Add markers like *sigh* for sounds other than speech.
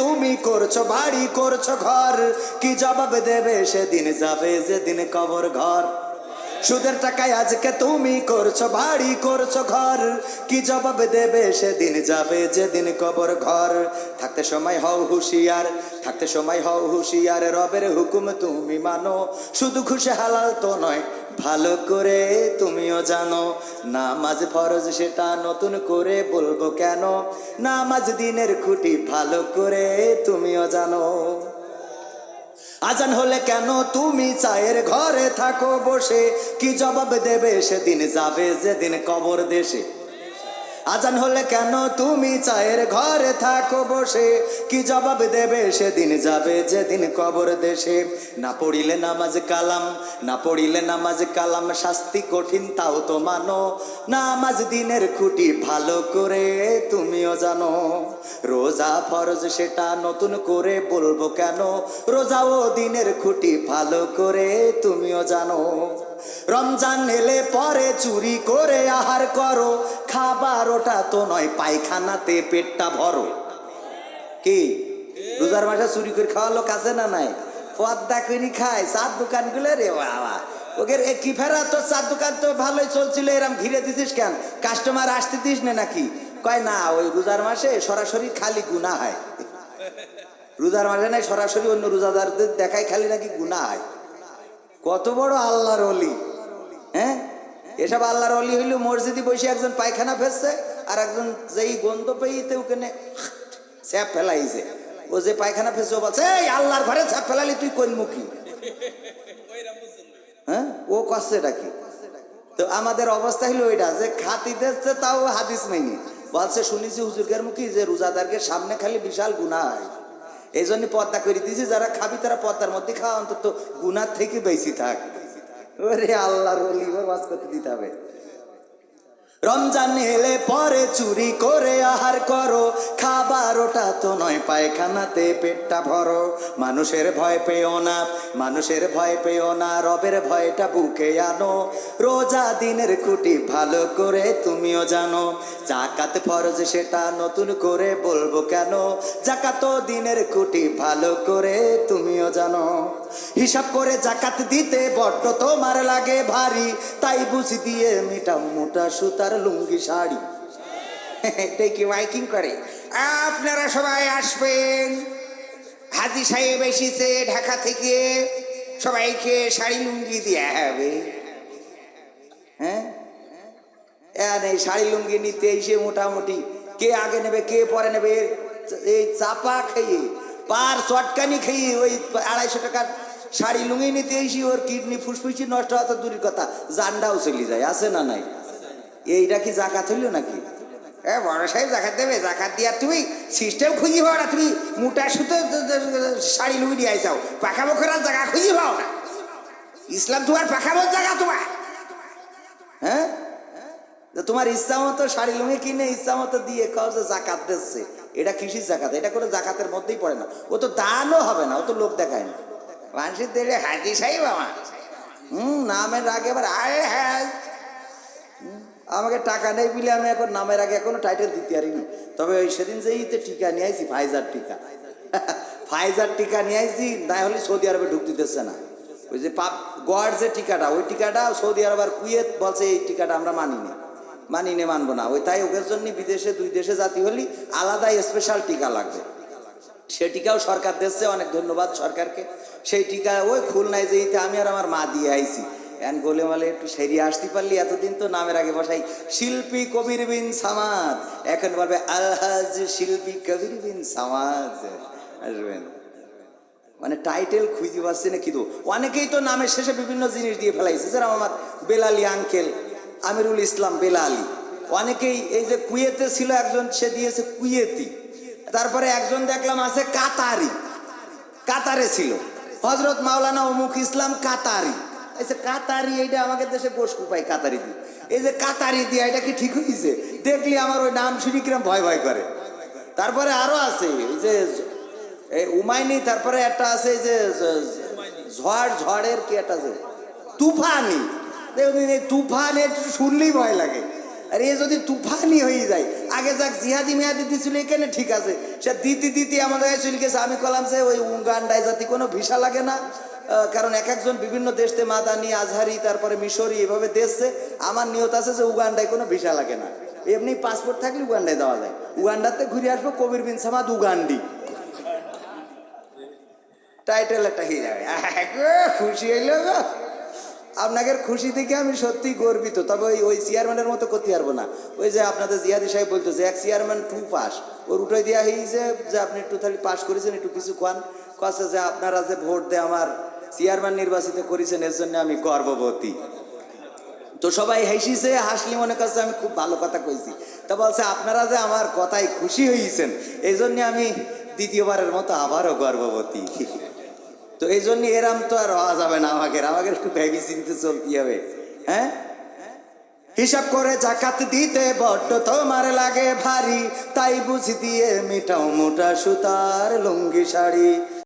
তুমি করছ, বাড়ি করছ ঘর। কি জবাব দেবে সেদিন যাবে, যেদিন কবর ঘর। সুদের টাকায় আজকে তুমি করছ, বাড়ি করছ ঘর। কি জবাব দেবে সেদিন যাবে, যেদিন কবর ঘর। থাকতে সময় হও হুঁশিয়ার, থাকতে সময় হও হুঁশিয়ার। রবের হুকুম তুমি মানো। শুধু খুশি হালাল তো নয় ভালো করে তুমিও জানো, নামাজ ফরজ সেটা নতুন করে বলব কেন? নামাজ দিনের খুঁটি ভালো করে তুমিও জানো। আজান হলে কেন তুমি চায়ের ঘরে থাকো বসে? কি জবাব দেবে সেদিন যাবে যেদিন কবর দেশে? আজান হলে কেন তুমি চায়ের ঘরে থাকো বসে? কি জবাব দেবে? সেদিন যাবে যেদিন কবর দেশে। না পড়িলে নামাজ কালাম, না পড়িলে নামাজ কালাম, শাস্তি কঠিন, তাও তো মানো। নামাজ দিনের খুঁটি ভালো করে তুমিও জানো। রোজা ফরজ সেটা নতুন করে বলব কেন? রোজাও দিনের খুঁটি ভালো করে তুমিও জানো। রমজান এলে পরে চুরি করে আহার করো। খাবার ওটা তো নয়, পায়খানাতে পেটটা ভরো। কি? রোজার মাসে চুরি করে খাওয়া লোক আছে না নাই? পদ্মা করে খায়, চার দোকানগুলো রে বাবা। ফেরা? তো চার দোকান তো ভালোই চলছিল, এরম ঘিরে দিছিস কেন? কাস্টমার আসতে দিস না নাকি? কয়, না, ওই রোজার মাসে সরাসরি খালি গুণা হয়। রোজার মাসে নাই, সরাসরি অন্য রোজাদারদের দেখায় খালি নাকি গুণা হয়। কত বড় আল্লাহর অলি হ্যাঁ? এসব আল্লাহর অলি হইল মসজিদে বসে একজন পায়খানা ফেলছে আর একজন যেই গন্ধ পেয়েতে ওখানে স্যাপ ফেলাইছে। ও যে পায়খানা ফেলছে, ও বলছে, এই আল্লাহর ঘরে স্যাপ ফেলালি, তুই কোন মুখী? হ্যাঁ? ও কষ্টেটা কি? তো আমাদের অবস্থা হলো ওইটা, যে খাতি দিচ্ছে তাও হাদিস মেনি বলছে, শুনেছি হুজুরগের মুখী যে রোজাদারকে সামনে খালি বিশাল গুণা হয়। এই জন্য পর্দা করে দিয়েছি, যারা খাবি তারা পর্দার মধ্যে খাওয়া অন্তত গুনার থেকে বেশি থাক। ওরে আল্লাহর অলি ওর বাস করতে দিতে হবে। রমজান এলে পরে চুরি করে আহার করো। খাবার ওটা তো নয়, পায়খানাতে পেটটা ভরো। মানুষের ভয় পেও না, মানুষের ভয় পেও না, রবের ভয়টা বুকে আনো। রোজা দিনের খুঁটি ভালো করে তুমিও জানো। জাকাত ফরজ সেটা নতুন করে বলব কেন? জাকাত দিনের খুঁটি ভালো করে তুমিও জানো। হিসাব করে জাকাত দিতে বড্ড তোমার লাগে ভারী। তাই বুঝি দিয়ে মিটাও মোটা সুতার লুঙ্গি শাড়ি। এটাই কি মাইকিং করে? আপনারা সবাই আসবেন। হাজি সাহেব এসেছে ঢাকা থেকে। সবাইকে শাড়ি লুঙ্গি দেওয়া হবে। হ্যাঁ? এই শাড়ি লুঙ্গি নিতে এসে মোটামুটি কে আগে নেবে, কে পরে নেবে, এই চাপা খেয়ে। পার চটকানি খেয়ে ওই আড়াইশো টাকার শাড়ি লুঙ্গি নিতে এসে ওর কিডনি ফুসফুসি নষ্ট হওয়া তো দূরের কথা। জানডাও চলে যায়, আছে না নাই? এইটা কি জাকাত হইল নাকি? এ বড় সাহেব, জাকাত দেবে? জাকাত দিয়া তুমি সিস্টেম খুঁজি পাও না, তুমি মোটা সুতো শাড়ি লুঙ্গি দিয়ে আইসাও পাখাবো করার জায়গা খুঁজি পাও না। ইসলাম তোমার পাখাবো জায়গা তোমার। হ্যাঁ? তোমার ইচ্ছা মতো শাড়ি লুঙ্গি কিনে, ইচ্ছা মতো দিয়ে খাও যে জাকাত দিচ্ছে। এটা কৃষির জাকাত, এটা কোনো জাকাতের মধ্যেই পড়ে না। ও তো দানও হবে না, ও তো লোক দেখায় না। মানুষের দেখলে হাজি সাহেব আমার হুম, নামের আগে এবার আয় হ্যাঁ। আমাকে টাকা নেই বলে আমি এখন নামের আগে এখনও টাইটেল দিতে পারিনি। তবে ওই সেদিন যে ইতে টিকা নিয়ে আইছি ফাইজার টিকা। *laughs* ফাইজার টিকা নিয়ে আইছি, না হলে সৌদি আরবে ঢুকতে দিচ্ছে না। ওই যে পাপ, গড় যে টিকাটা, ওই টিকাটা সৌদি আরব আর কুয়েত বলছে এই টিকাটা আমরা মানি না মানি নে মানবো না। ওই তাই ওদের জন্য বিদেশে, দুই দেশে জাতি হলি আলাদা স্পেশাল টিকা লাগবে। সে টিকাও সরকার দিচ্ছে অনেক ধন্যবাদ সরকারকে। সেই টিকা ওই খুলনায় যেতে আমি আর আমার মা দিয়ে আইছি। এন গোলে মালে একটু সেরিয়ে আসতে পারলি, এতদিন তো নামের আগে বসাই। শিল্পী কবির বিন সামাদ। এখন বলবে, আলহাজ শিল্পী কবির বিন সামাদ। আসবেন। মানে টাইটেল খুঁজে পাচ্ছি না কিন্তু। অনেকেই তো নামের শেষে বিভিন্ন জিনিস দিয়ে ফেলাইছে। যেরকম আমার বেলালি আঙ্কেল আমিরুল ইসলাম বেলালি। অনেকেই এই যে কুয়েতে ছিল একজন, সে দিয়েছে কুয়েতি। তারপরে একজন দেখলাম আছে কাতারি। কাতারে ছিল। হজরত মাওলানা অমুক ইসলাম কাতারি। এই যে কাতারি, এইটা আমাদের দেশে গোস কুপাই কাতারি দি এই যে কাতারি দিয়া, এটা কি ঠিক হয়েছে দেখলি আমার ওই নাম শুনি কিরম ভয় ভয় করে। তারপরে আরও আছে, এই যে উমাইনি, তারপরে একটা আছে যে ঝড় ঝড়ের কি একটা আছে? তুফানি। দেখুন তুফান একটু শুনলেই ভয় লাগে। আর, এ যদি তুফানি হয়ে যায়, আগে যাক, জিহাদি মিহাদি দিছিল, এখানে ঠিক আছে। সে দিতি দিতি আমাদের চলে গেছে, আমি কলাম যে ওই উগান্ডায় জাতি কোনো ভিসা লাগে না। কারণ এক একজন বিভিন্ন দেশতে মাদানি, আজহারি, তারপরে মিশরি, এভাবে দেশছে আমার নিয়ত আছে যে উগান্ডায় কোনো ভিসা লাগে না। এমনি পাসপোর্ট থাকলে উগান্ডায় দেওয়া যায়। উগান্ডাতে ঘুরে আসব, কবির বিন সামাদ উগান্ডি। টাইটেল একটা হয়ে যাবে। *laughs* খুশি হইল গো। আপনাদের খুশি দেখে আমি সত্যি গর্বিত। তবে ওই ওই চেয়ারম্যানের মতো করতে পারব না। ওই যে আপনাদের জিয়াদি সাহেব বলতো যে, এক চেয়ারম্যান টু পাস। ওর উঠাই দেওয়া হয়েছে যে আপনি একটু তাহলে পাস করেছেন, একটু কিছু খান। কাছে যে, আপনারা যে ভোট দিয়ে আমার চেয়ারম্যান নির্বাচিত করেছেন, এর জন্য আমি গর্ববতী। তো সবাই হেসিছে, হাসলি মনে করছে আমি খুব ভালো কথা কইছি। তা বলছে, আপনারা যে আমার কথায় খুশি হয়েছেন এই জন্য আমি দ্বিতীয়বারের মতো আবারও গর্ভবতী তো এই জন্য এরাম তো আর হওয়া যাবে না আমাকে। আমাকে একটু ভেবে চিনতে চলতে হবে। হ্যাঁ? হিসাব করে জাকাত দিতে বড্ড তোমার লাগে ভারী। তাই বুঝি দিয়ে মিটাও মোটা সুতার লুঙ্গি শাড়ি।